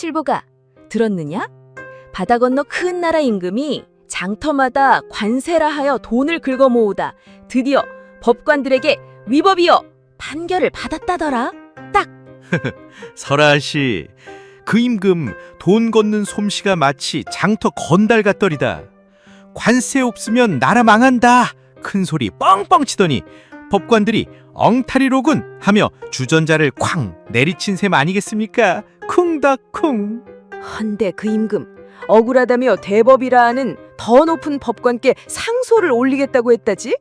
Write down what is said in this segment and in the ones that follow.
칠보가 들었느냐? 바다 건너 큰 나라 임금이 장터마다 관세라 하여 돈을 긁어 모으다 드디어 법관들에게 위법이여 판결을 받았다더라. 설아 씨, 그 임금 돈 걷는 솜씨가 마치 장터 건달 같더리다. 관세 없으면 나라 망한다. 큰 소리 뻥뻥 치더니 법관들이 엉타리로군 하며 주전자를 쾅 내리친 셈 아니겠습니까? 쿵닥쿵. 헌데 그 임금 억울하다며 대법이라 하는 더 높은 법관께 상소를 올리겠다고 했다지?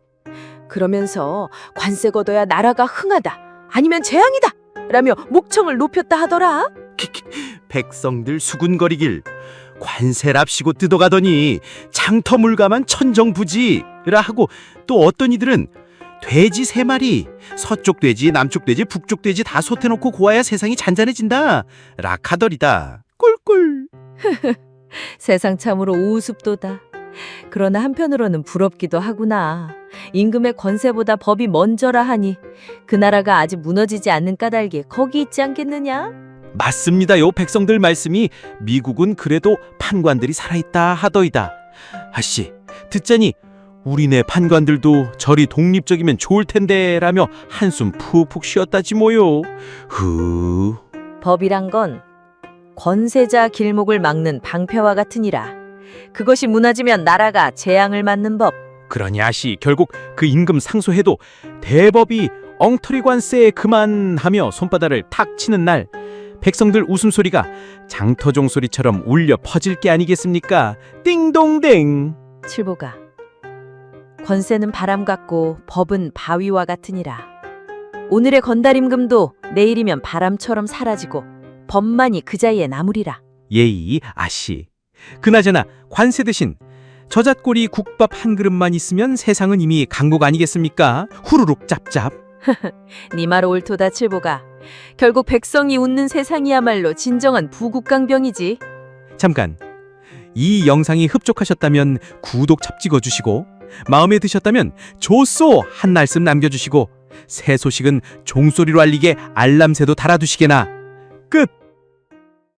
그러면서 관세 걷어야 나라가 흥하다 아니면 재앙이다 라며 목청을 높였다 하더라. 백성들 수군거리길 관세랍시고 뜯어가더니 장터 물가만 천정부지라 하고 또 어떤 이들은 돼지 세 마리 서쪽 돼지 남쪽 돼지 북쪽 돼지 다 솥해놓고 고아야 세상이 잔잔해진다 락하더리다 꿀꿀 세상 참으로 우습도다. 그러나 한편으로는 부럽기도 하구나. 임금의 권세보다 법이 먼저라 하니 그 나라가 아직 무너지지 않는 까닭이 거기 있지 않겠느냐? 맞습니다요 백성들 말씀이 미국은 그래도 판관들이 살아있다 하더이다 아씨 듣자니 우리네 판관들도 저리 독립적이면 좋을 텐데 라며 한숨 푹푹 쉬었다지 뭐요 후 법이란 건 권세자 길목을 막는 방패와 같으니라. 그것이 무너지면 나라가 재앙을 맞는 법. 그러니 아씨 결국 그 임금 상소해도 대법이 엉터리 관세에 그만하며 손바닥을 탁 치는 날 백성들 웃음소리가 장터종 소리처럼 울려 퍼질 게 아니겠습니까 띵동댕 칠보가 권세는 바람 같고 법은 바위와 같으니라. 오늘의 건달 임금도 내일이면 바람처럼 사라지고 법만이 그 자리에 남으리라. 예의 아씨 그나저나 관세 대신 저잣꼬리 국밥 한 그릇만 있으면 세상은 이미 강국 아니겠습니까 후루룩 짭짭 네말 옳도다 칠보가. 결국 백성이 웃는 세상이야말로 진정한 부국강병이지. 잠깐 이 영상이 흡족하셨다면 구독 찹 찍어주시고 마음에 드셨다면 조소 한 말씀 남겨주시고 새 소식은 종소리로 알리게 알람새도 달아두시게나. 끝